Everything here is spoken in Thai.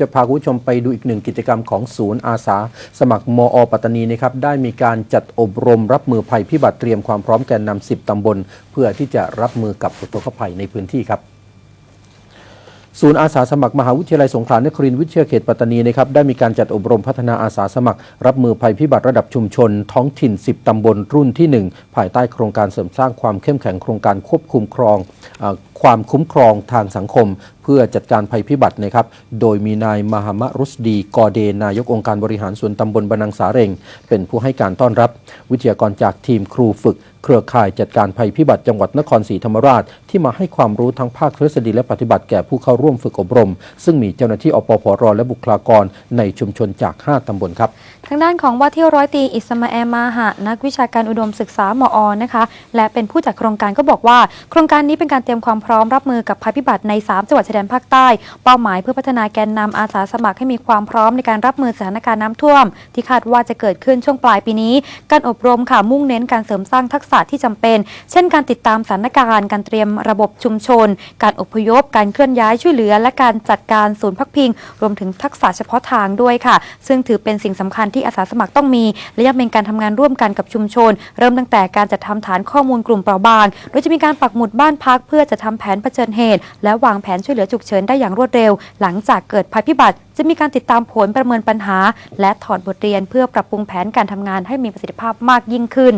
จะพาคุณผู้ชมไปดูอีกหนึ่งกิจกรรมของศูนย์อาสา สมัครมอปัตตานีนะครับได้มีการจัดอบรมรับมือภัยพิบัติเตรียมความพร้อมแกนนำ10ตำบล เพื่อที่จะรับมือกับอุทกภัยในพื้นที่ครับศูนย์อาสาสมัครมหาวิทยาลัยสงขลานครินทร์วิทยาเขตปัตตานีนะครับได้มีการจัดอบรมพัฒนาอาสาสมัคร รับมือภัยพิบัติระดับชุมชน ท้องถิ่น 10 ตำบลรุ่นที่ 1 ภายใต้โครงการเสริมสร้างความเข้มแข็งโครงการควบคุมครองอความคุ้มครองทางสังคม เพื่อจัดการภัยพิบัตินะครับ โดยมีนายมหามะรุสดีกอเดนายกองค์การบริหารส่วนตำบลบนังสาเรง เป็นผู้ให้การต้อนรับ วิทยากรจากทีมครูฝึก เครือข่ายจัดการภัยพิบัติจังหวัดนครศรีธรรมราช ที่มาให้ความรู้ทั้งภาคทฤษฎีและปฏิบัติแก่ผู้เข้าร่วมฝึกอบรม ซึ่งมีเจ้าหน้าที่อปพรและบุคลากรในชุมชนจาก 5 ตำบลครับ ทางด้านของว่าที่ร้อยตีอิสมาแอมาหะนักวิชาการอุดมศึกษามออนะคะ และเป็นผู้จัดโครงการก็บอกว่า โครงการนี้เป็นการเตรียมความพร้อมรับมือกับภัยพิบัติใน 3 จังหวัดายแดนภาคใต้ เป้าหมายเพื่อพัฒนาแกนนำอาสาสมัครให้มีความพร้อมในการรับมือสถานการณ์น้ำท่วม ที่คาดว่าจะเกิดขึ้นช่วงปลายปีนี้ การอบรมค่ะมุ่งเน้นการเสริมสร้างทักษะที่จำเป็น เช่น การติดตามสถานการณ์ การเตรียมระบบชุมชน การอพยพ การเคลื่อนย้ายช่วยเหลือ และการจัดการศูนย์พักพิง รวมถึงทักษะเฉพาะทางด้วยค่ะ ซึ่งถือเป็นสิ่งสำคัญที่อาสาสมัครต้องมี และยังเป็นการทำงานร่วมกันกับชุมชน เริ่มตั้งแต่การจัดทำฐานข้อมูลกลุ่มเปราะบาง โดยจะมีการปักหมุดบ้านพักเพื่อจะทำแผนเผชิญเหตุ และวางแผนช่วยเหลือลือฉุกเฉินได้อย่างรวดเร็ว หลังจากเกิดภัยพิบัติ จะมีการติดตามผลประเมินปัญหา และถอดบทเรียนเพื่อปรับปรุงแผนการทำงานให้มีประสิทธิภาพมากยิ่งขึ้น